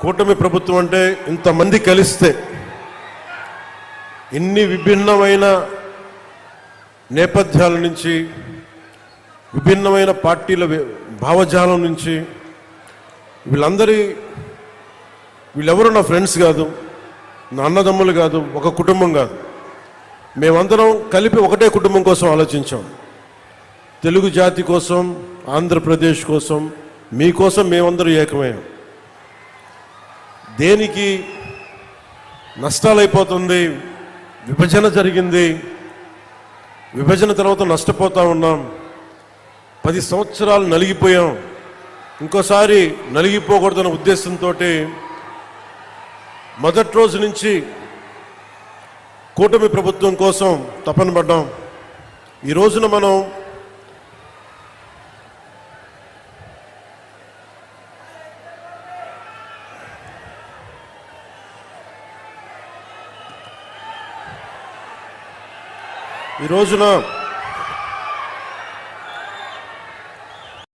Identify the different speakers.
Speaker 1: కూటమి ప్రభుత్వం అంటే ఇంతమంది కలిస్తే ఇన్ని విభిన్నమైన నేపథ్యాల నుంచి విభిన్నమైన పార్టీల భావజాలం నుంచి వీళ్ళందరి వీళ్ళెవరు నా ఫ్రెండ్స్ కాదు నా అన్నదమ్ములు కాదు ఒక కుటుంబం కాదు. మేమందరం కలిపి ఒకటే కుటుంబం కోసం ఆలోచించాం. తెలుగు జాతి కోసం ఆంధ్రప్రదేశ్ కోసం మీకోసం మేమందరం ఏకమయ్యాం. దేనికి నష్టాలైపోతుంది? విభజన జరిగింది. విభజన తర్వాత నష్టపోతూ ఉన్నాం. పది సంవత్సరాలు నలిగిపోయాం. ఇంకోసారి నలిగిపోకూడదన్న ఉద్దేశంతో మొదటి రోజు నుంచి కూటమి ప్రభుత్వం కోసం తపన పడ్డాం. ఈ రోజున మనం ఈ రోజున